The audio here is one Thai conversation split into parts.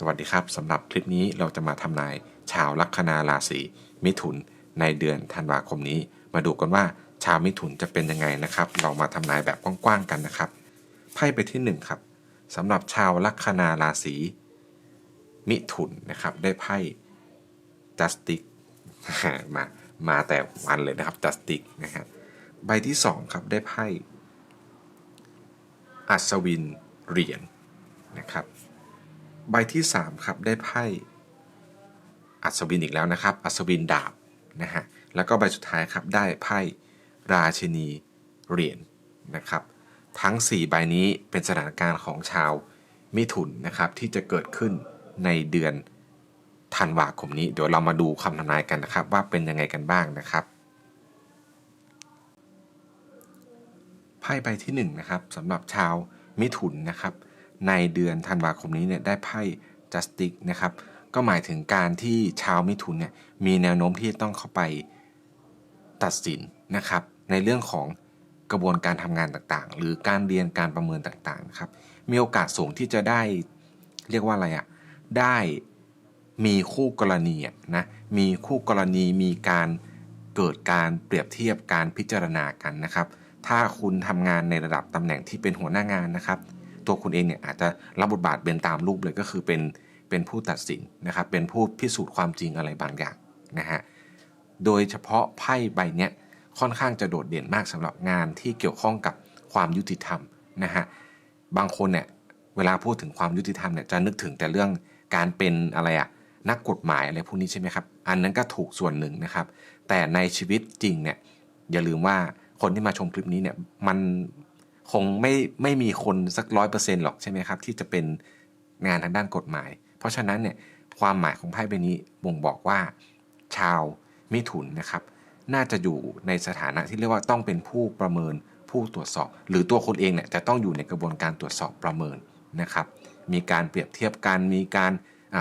สวัสดีครับสำหรับคลิปนี้เราจะมาทำนายชาวลัคนาราศีมิถุนในเดือนธันวาคมนี้ มาดูกันว่าชาวมิถุนจะเป็นยังไงนะครับ เรามาทำนายแบบกว้างๆกันนะครับไพ่ไปที่หนึ่งครับสำหรับชาวลัคนาราศีมิถุนนะครับได้ไพ่จัสติกมามาแต่วันเลยนะครับจัสติกนะฮะใบที่สองครับได้ไพ่อัศวินเหรียญนะครับ ใบที่ 3 ครับ ได้ไพ่อัศวินอีกแล้วนะครับ อัศวินดาบนะฮะแล้วก็ใบสุดท้ายครับได้ไพ่ราชินีเหรียญนะครับ ทั้ง 4 ใบนี้เป็นสถานการณ์ของชาวมิถุนนะครับที่จะเกิดขึ้นในเดือนธันวาคมนี้เดี๋ยวเรามาดูคำทำนายกันนะครับ ว่าเป็นยังไงกันบ้างนะครับไพ่ใบที่1นะครับสำหรับชาวมิถุนนะครับ ในเดือนธันวาคมนี้เนี่ยได้ไพ่จัสติกนะครับ ก็หมายถึงการที่ชาวมิถุนเนี่ยมีแนวโน้มที่ต้องเข้าไปตัดสินนะครับ ในเรื่องของกระบวนการทำงานต่างๆ หรือการเรียนการประเมินต่างๆนะครับ มีโอกาสสูงที่จะได้เรียกว่าอะไรอะ่ะ ได้มีคู่กรณีะนะ มีคู่กรณีมีการเกิดการเปรียบเทียบการพิจารณากันนะครับ ถ้าคุณทำงานในระดับตำแหน่งที่เป็นหัวหน้างานนะครับ ตัวคุณเองเนี่ยอาจจะรับบทบาทเป็นตามรูปเลยก็คือเป็นเป็นผู้ตัดสินนะครับ เป็นผู้พิสูจน์ความจริงอะไรบางอย่างนะฮะ โดยเฉพาะไพ่ใบเนี้ยค่อนข้างจะโดดเด่นมากสำหรับงานที่เกี่ยวข้องกับความยุติธรรมนะฮะ บางคนเนี่ยเวลาพูดถึงความยุติธรรมเนี่ยจะนึกถึงแต่เรื่องการเป็นอะไรอะนักกฎหมายอะไรพวกนี้ใช่ไหมครับ อันนั้นก็ถูกส่วนหนึ่งนะครับ แต่ในชีวิตจริงเนี่ยอย่าลืมว่าคนที่มาชมคลิปนี้เนี่ยมัน คงไม่ไม่มีคนสักร้อยเปอร์เซ็นต์หรอกใช่ไหมครับ ที่จะเป็นงานทางด้านกฎหมาย เพราะฉะนั้นเนี่ยความหมายของไพ่ใบนี้บ่งบอกว่า ชาวมิถุนนะครับ น่าจะอยู่ในสถานะที่เรียกว่าต้องเป็นผู้ประเมินผู้ตรวจสอบ หรือตัวคนเองเนี่ยจะต้องอยู่ในกระบวนการตรวจสอบประเมินนะครับ มีการเปรียบเทียบกันมีการ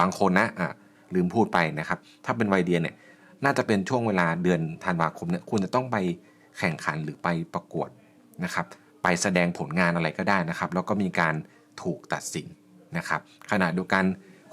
บางคนนะะลืมพูดไปนะครับ ถ้าเป็นวัยเรียนเนี่ยน่าจะเป็นช่วงเวลาเดือนธันวาคมเนี่ยคุณจะต้องไปแข่งขันหรือไปประกวดนะครับ ไปแสดงผลงานอะไรก็ได้นะครับ แล้วก็มีการถูกตัดสินนะครับขณะเดียวกัน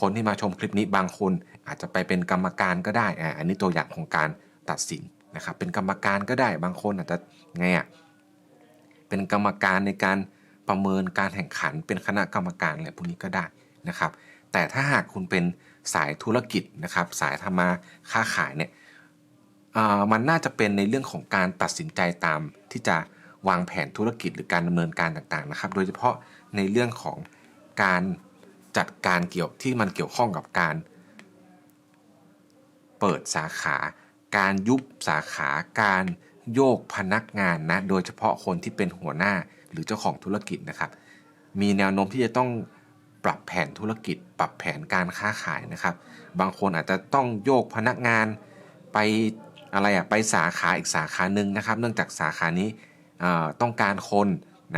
คนที่มาชมคลิปนี้บางคนอาจจะไปเป็นกรรมการก็ได้อ่าอันนี้ตัวอย่างของการตัดสินนะครับ เป็นกรรมการก็ได้บางคนอาจจะไงอะเป็นกรรมการในการประเมินการแข่งขัน เป็นคณะกรรมการอะไรพวกนี้ก็ได้นะครับ แต่ถ้าหากคุณเป็นสายธุรกิจนะครับ สายทำมาค้าขายเนี่ยมันน่าจะเป็นในเรื่องของการตัดสินใจตามที่จะ วางแผนธุรกิจหรือการดำเนินการต่างๆนะครับ โดยเฉพาะในเรื่องของการจัดการเกี่ยวที่มันเกี่ยวข้องกับการ เปิดสาขา การยุบสาขา การโยกพนักงานนะ โดยเฉพาะคนที่เป็นหัวหน้าหรือเจ้าของธุรกิจนะครับ มีแนวโน้มที่จะต้องปรับแผนธุรกิจ ปรับแผนการค้าขายนะครับ บางคนอาจจะต้องโยกพนักงานไปอะไรอะไปสาขาอีกสาขาหนึ่งนะครับ เนื่องจากสาขานี้ ต้องการคน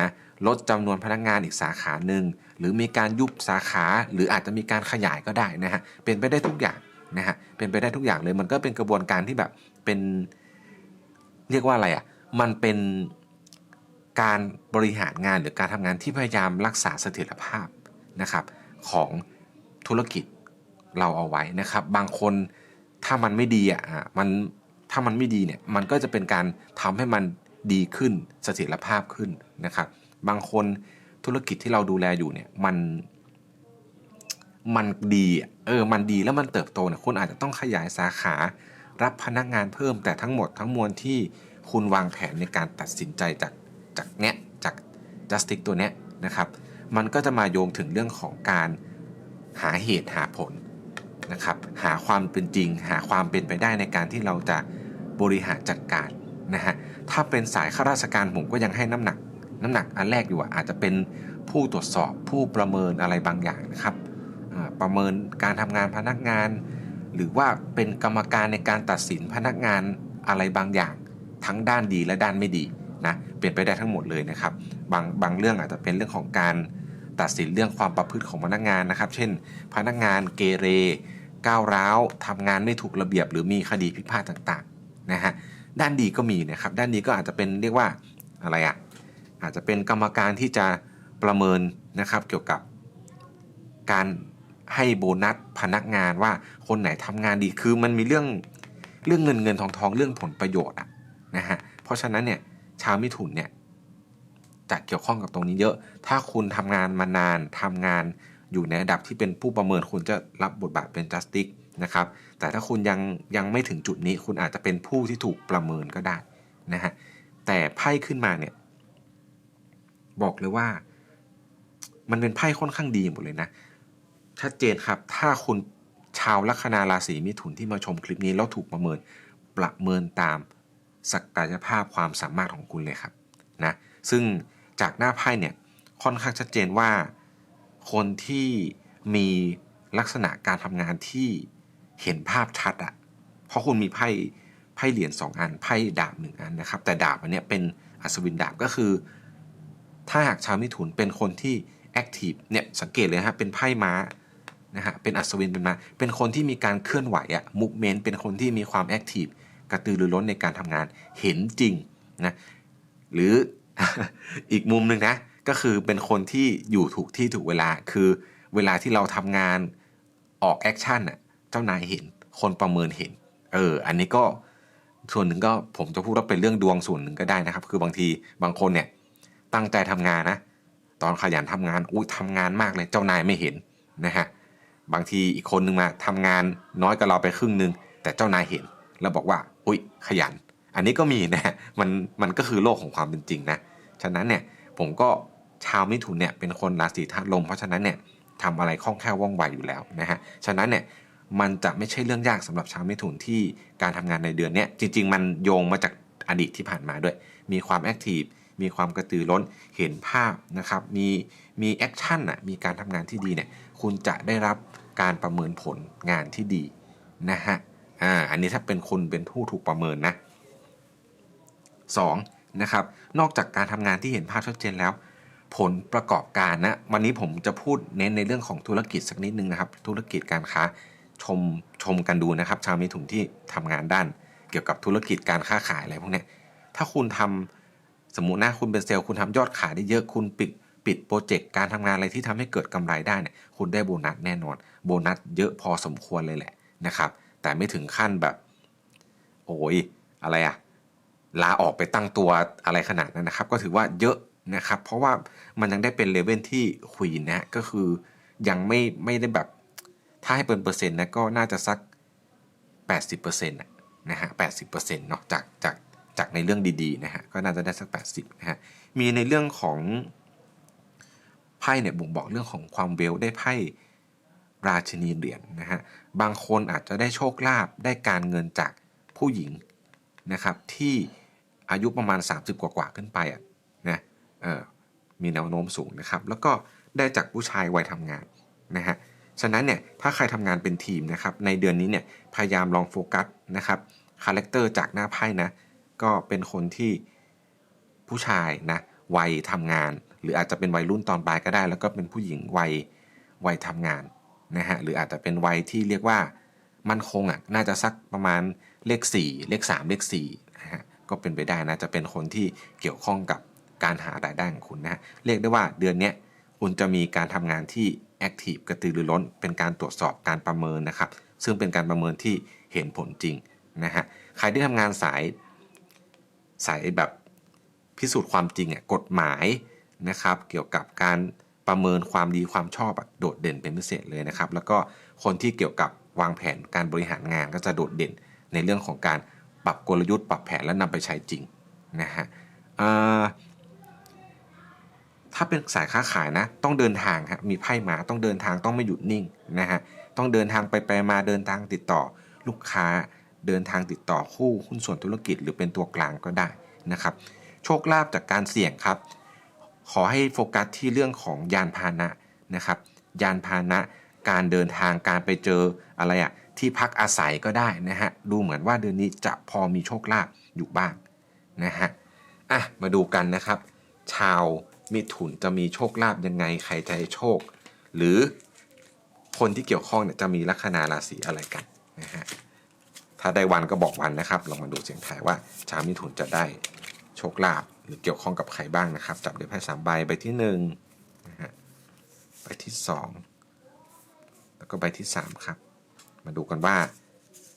นะลดจำนวนพนักงานอีกสาขาหนึ่งหรือมีการยุบสาขาหรืออาจจะมีการขยายก็ได้นะฮะเป็นไปได้ทุกอย่างนะฮะเป็นไปได้ทุกอย่างเลยมันก็เป็นกระบวนการที่แบบเป็นเรียกว่าอะไรอะ่ะมันเป็นการบริหารงานหรือการทำงานที่พยายามรักษาเสถียรภาพนะครับของธุรกิจเราเอาไว้นะครับ บางคนถ้ามันไม่ดีอะมันถ้ามันไม่ดีเนี่ยมันก็จะเป็นการทำให้มัน ดีขึ้นเสถียรภาพขึ้นนะครับ บางคนธุรกิจที่เราดูแลอยู่เนี่ยมันมันดีเออมันดีแล้วมันเติบโตเนี่ยคุณอาจจะต้องขยายสาขารับพนักงานเพิ่มแต่ทั้งหมดทั้งมวลที่คุณวางแผนในการตัดสินใจจากจากเนี้ยจากจัสติกตัวเนี้ยนะครับ มันก็จะมาโยงถึงเรื่องของการหาเหตุหาผลนะครับ หาความเป็นจริง หาความเป็นไปได้ในการที่เราจะบริหารจัดการ นะฮะถ้าเป็นสายข้าราชการผมก็ยังให้น้ำหนัก น้ำหนักอันแรกอยู่อาจจะเป็นผู้ตรวจสอบผู้ประเมินอะไรบางอย่างนะครับประเมินการทำงานพนักงาน หรือว่าเป็นกรรมการในการตัดสินพนักงานอะไรบางอย่าง ทั้งด้านดีและด้านไม่ดีนะเปลี่ยนไปได้ทั้งหมดเลยนะครับบางบางเรื่องอาจจะเป็นเรื่องของการตัดสินเรื่องความประพฤติของพนักงานนะครับ เช่น พนักงานเกเรก้าวร้าวทำงานไม่ถูกระเบียบ หรือมีคดีพิพาทต่างๆนะฮะ ด้านดีก็มีนะครับ ด้านนี้ก็อาจจะเป็นเรียกว่าอะไรอะ่ะอาจจะเป็นกรรมการที่จะประเมินนะครับ เกี่ยวกับการให้โบนัสพนักงานว่าคนไหนทำงานดีคือมันมีเรื่องเรื่องเงินเงินทองทองเรื่องผลประโยชน์อะนะฮะเพราะฉะนั้นเนี่ยชาวมิถุนเนี่ยจะเกี่ยวข้องกับตรงนี้เยอะ ถ้าคุณทำงานมานานทำงานอยู่ในระดับที่เป็นผู้ประเมินคุณจะรับบทบาทเป็นจัสติก นะครับ แต่ถ้าคุณยังยังไม่ถึงจุดนี้คุณอาจจะเป็นผู้ที่ถูกประเมินก็ได้นะฮะแต่ไพ่ขึ้นมาเนี่ยบอกเลยว่า มันเป็นไพ่ค่อนข้างดีหมดเลยนะชัดเจนครับถ้าคุณชาวลัคนาราศีมิถุนที่มาชมคลิปนี้แล้วถูกประเมินประเมินตามศักยภาพความสามารถของคุณเลยครับนะซึ่งจากหน้าไพ่เนี่ยค่อนข้างชัดเจนว่า คนที่มีลักษณะการทำงานที่ เห็นภาพชัดอะเพราะคุณมีไพ่ไพ่เหรียญสองอันไพ่ดาบหนึ่งอันนะครับ แต่ดาบอันเนี้ยเป็นอัศวินดาบก็คือ ถ้าหากชาวมิถุนเป็นคนที่แอคทีฟเนี่ยสังเกตเลยนะเป็นไพ่ม้านะฮะเป็นอัศวินเป็นม้าเป็นคนที่มีการเคลื่อนไหวอะมุกเมนต์เป็นคนที่มีความแอคทีฟกระตือรือร้นในการทำงานเห็นจริงนะหรืออีกมุมหนึ่งนะก็คือเป็นคนที่อยู่ถูกที่ถูกเวลาคือเวลาที่เราทำงานออกแอคชั่นน่ะ เจ้านายเห็น คนประเมินเห็น เออ อันนี้ก็ส่วนหนึ่งก็ผมจะพูดว่าเป็นเรื่องดวงส่วนหนึ่งก็ได้นะครับ คือบางทีบางคนเนี่ยตั้งใจทำงานนะ ตอนขยันทำงานอุ้ยทำงานมากเลยเจ้านายไม่เห็นนะฮะบางทีอีกคนนึงมาทำงานน้อยกว่าเราไปครึ่งนึง แต่เจ้านายเห็น แล้วบอกว่า อุ้ยขยัน อันนี้ก็มีนะฮะมันมันก็คือโลกของความเป็นจริงนะฉะนั้นเนี่ยผมก็ชาวมิถุนเนี่ยเป็นคนราศีธาตุลมเพราะฉะนั้นเนี่ยทำอะไรคล่องแคล่วว่องไวอยู่แล้วนะฮะฉะนั้นเนี่ย มันจะไม่ใช่เรื่องยากสำหรับชาวมิถุนที่การทำงานในเดือนนี้จริง ๆ มันโยงมาจากอดีตที่ผ่านมาด้วย มีความแอคทีฟมีความกระตือร้นเห็นภาพนะครับ มีมีแอคชั่นอะมีการทำงานที่ดีเนี่ยคุณจะได้รับการประเมินผลงานที่ดีนะฮะอ่าอันนี้ถ้าเป็นคุณเป็นผู้ถูกประเมินนะ 2. นะครับนอกจากการทำงานที่เห็นภาพชัดเจนแล้ว ผลประกอบการนะวันนี้ผมจะพูดเน้นในเรื่องของธุรกิจสักนิดนึงนะครับ ธุรกิจการค้า ชมชมกันดูนะครับ ชาวมิถุนที่ทำงานด้านเกี่ยวกับธุรกิจการค้าขายอะไรพวกนี้ถ้าคุณทำสมมุตินะคุณเป็นเซลล์คุณทำยอดขายได้เยอะคุณปิดปิดโปรเจกต์การทำงานอะไรที่ทำให้เกิดกำไรได้เนี่ยคุณได้โบนัสแน่นอน โบนัสเยอะพอสมควรเลยแหละนะครับ แต่ไม่ถึงขั้นแบบ โอ้ยอะไรอะลาออกไปตั้งตัวอะไรขนาดนั้นนะครับ ก็ถือว่าเยอะนะครับ เพราะว่ามันยังได้เป็นเลเวลที่ควีนนะก็คือยังไม่ไม่ได้แบบ ถ้าให้เป็นเปอร์เซ็นต์นะก็น่าจะสัก 80%นะนะฮะ80%เนาะจากจากจากในเรื่องดีๆนะฮะก็น่าจะได้สัก 80นะฮะมีในเรื่องของไพ่เนี่ยบ่งบอกเรื่องของความเวลได้ไพ่ราชินีเหรียญนนะฮะบางคนอาจจะได้โชคลาภได้การเงินจากผู้หญิงนะครับที่อายุประมาณ 30 กว่าๆขึ้นไปอะนะเออมีแนวโน้มสูงนะครับ แล้วก็ได้จากผู้ชายวัยทำงานนะฮะ ฉะนั้นเนี่ยถ้าใครทำงานเป็นทีมนะครับในเดือนนี้เนี่ยพยายามลองโฟกัสนะครับคาแรคเตอร์จากหน้าไพ่นะก็เป็นคนที่ผู้ชายนะวัยทำงาน หรืออาจจะเป็นวัยรุ่นตอนปลายก็ได้ แล้วก็เป็นผู้หญิงวัยวัยทำงานนะฮะหรืออาจจะเป็นวัยที่เรียกว่ามั่นคงอะน่าจะสักประมาณเลข 4 เลข 3 เลข4นะฮะก็เป็นไปได้นะจะเป็นคนที่เกี่ยวข้องกับการหารายได้ของคุณนะฮะเรียกได้ว่าเดือนนี้คุณจะมีการทำงานที่ แอคทีฟกระตือรือร้น เป็นการตรวจสอบการประเมินนะครับ ซึ่งเป็นการประเมินที่เห็นผลจริงนะฮะใครที่ทำงานสายสายแบบพิสูจน์ความจริงอะกฎหมายนะครับเกี่ยวกับการประเมินความดีความชอบโดดเด่นเป็นพิเศษเลยนะครับ แล้วก็คนที่เกี่ยวกับวางแผนการบริหารงานก็จะโดดเด่นในเรื่องของการปรับกลยุทธ์ปรับแผนและนำไปใช้จริงนะฮะ ถ้าเป็นสายค้าขายนะ ต้องเดินทางครับมีไพ่หมาต้องเดินทางต้องไม่หยุดนิ่งนะฮะต้องเดินทางไปไปมาเดินทางติดต่อลูกค้า เดินทางติดต่อคู่หุ้นส่วนธุรกิจ หรือเป็นตัวกลางก็ได้นะครับโชคลาภจากการเสี่ยงครับ ขอให้โฟกัสที่เรื่องของยานพาหนะนะครับ ยานพาหนะการเดินทางการไปเจออะไรอะที่พักอาศัยก็ได้นะฮะดูเหมือนว่าเดือนนี้จะพอมีโชคลาภอยู่บ้างนะฮะอะมาดูกันนะครับ ชาว มิถุนจะมีโชคลาภยังไง ใครจะให้โชค หรือคนที่เกี่ยวข้องเนี่ยจะมีลัคนาราศีอะไรกันนะฮะถ้าได้วันก็บอกวันนะครับลองมาดูเสียงทายว่าชาวมิถุนจะได้โชคลาภหรือเกี่ยวข้องกับใครบ้างนะครับ จับด้วยไพ่สามใบใบที่หนึ่งนะฮะใบที่สองแล้วก็ใบที่3ครับ มาดูกันว่า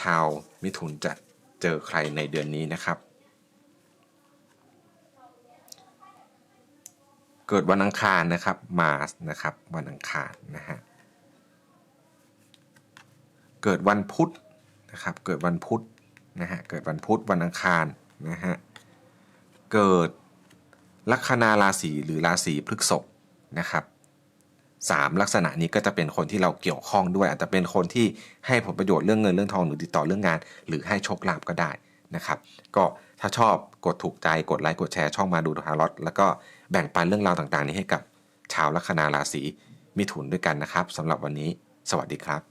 ชาวมิถุนจะเจอใครในเดือนนี้นะครับ เกิดวันอังคารนะครับมาสนะครับวันอังคารนะฮะเกิดวันพุธนะครับเกิดวันพุธนะฮะเกิดวันพุธวันอังคารนะฮะเกิดลัคนาราศีหรือราศีพฤษภนะครับสามลักษณะนี้ก็จะเป็นคนที่เราเกี่ยวข้องด้วย อาจจะเป็นคนที่ให้ผลประโยชน์เรื่องเงินเรื่องทองหรือติดต่อเรื่องงาน หรือให้โชคลาภก็ได้ นะครับ ก็ถ้าชอบกดถูกใจกดไลค์กดแชร์ช่องมาดูทารอตแล้วก็แบ่งปันเรื่องราวต่างๆ นี้ให้กับชาวลัคนาราศีมิถุนด้วยกันนะครับสำหรับวันนี้ สวัสดีครับ